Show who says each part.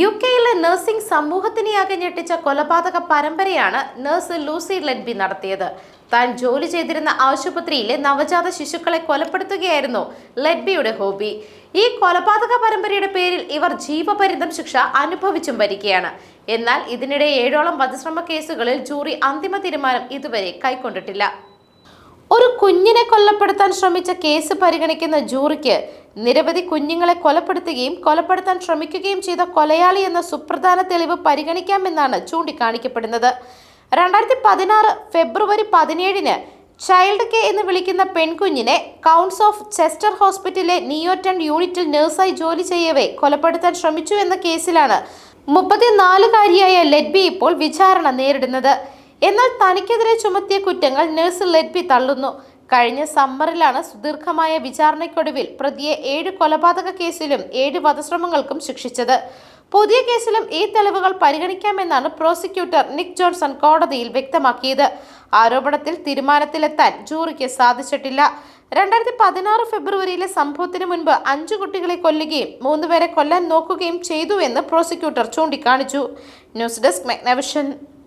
Speaker 1: U കെയിലെ nursing സമൂഹത്തിനെയാകെ ഞെട്ടിച്ച കൊലപാതക പരമ്പരയാണ് നഴ്സ് ലൂസി ലെഡ്ബി നടത്തിയത്. താൻ ജോലി ചെയ്തിരുന്ന ആശുപത്രിയിലെ നവജാത ശിശുക്കളെ കൊലപ്പെടുത്തുകയായിരുന്നു ലെഡ്ബിയുടെ ഹോബി. ഈ കൊലപാതക പരമ്പരയുടെ പേരിൽ ഇവർ ജീവപര്യന്തം ശിക്ഷ അനുഭവിച്ചും വരികയാണ്. എന്നാൽ ഇതിനിടെ ഏഴോളം വധശ്രമ കേസുകളിൽ ജൂറി അന്തിമ തീരുമാനം ഇതുവരെ കൈക്കൊണ്ടിട്ടില്ല. ഒരു കുഞ്ഞിനെ കൊല്ലപ്പെടുത്താൻ ശ്രമിച്ച കേസ് പരിഗണിക്കുന്ന ജൂറിക്ക് നിരവധി കുഞ്ഞുങ്ങളെ കൊലപ്പെടുത്തുകയും കൊലപ്പെടുത്താൻ ശ്രമിക്കുകയും ചെയ്ത കൊലയാളി എന്ന സുപ്രധാന തെളിവ് പരിഗണിക്കാമെന്നാണ് ചൂണ്ടിക്കാണിക്കപ്പെടുന്നത്. രണ്ടായിരത്തി പതിനാറ് ഫെബ്രുവരി പതിനേഴിന് ചൈൽഡ് കെ എന്ന് വിളിക്കുന്ന പെൺകുഞ്ഞിനെ കൗൺസ് ഓഫ് ചെസ്റ്റർ ഹോസ്പിറ്റലിലെ നിയോറ്റൺ യൂണിറ്റിൽ നഴ്സായി ജോലി ചെയ്യവേ കൊലപ്പെടുത്താൻ ശ്രമിച്ചു എന്ന കേസിലാണ് മുപ്പത്തിനാലുകാരിയായ ലെഡ്ബി ഇപ്പോൾ വിചാരണ നേരിടുന്നത്. എന്നാൽ തനിക്കെതിരെ ചുമത്തിയ കുറ്റങ്ങൾ നഴ്സ് ലെഡ്ബി തള്ളുന്നു. കഴിഞ്ഞ സമ്മറിലാണ് സുദീർഘമായ വിചാരണയ്ക്കൊടുവിൽ പ്രതിയെ ഏഴ് കൊലപാതക കേസിലും ഏഴ് വധശ്രമങ്ങൾക്കും ശിക്ഷിച്ചത്. പുതിയ കേസിലും ഈ തെളിവുകൾ പരിഗണിക്കാമെന്നാണ് പ്രോസിക്യൂട്ടർ നിക് ജോൺസൺ കോടതിയിൽ വ്യക്തമാക്കിയത്. ആരോപണത്തിൽ തീരുമാനത്തിലെത്താൻ ജൂറിക്ക് സാധിച്ചിട്ടില്ല. രണ്ടായിരത്തി പതിനാറ് ഫെബ്രുവരിയിലെ സംഭവത്തിന് മുൻപ് അഞ്ചു കുട്ടികളെ കൊല്ലുകയും മൂന്നുപേരെ കൊല്ലാൻ നോക്കുകയും ചെയ്തു എന്ന് പ്രോസിക്യൂട്ടർ ചൂണ്ടിക്കാണിച്ചു. News desk Magna Vision.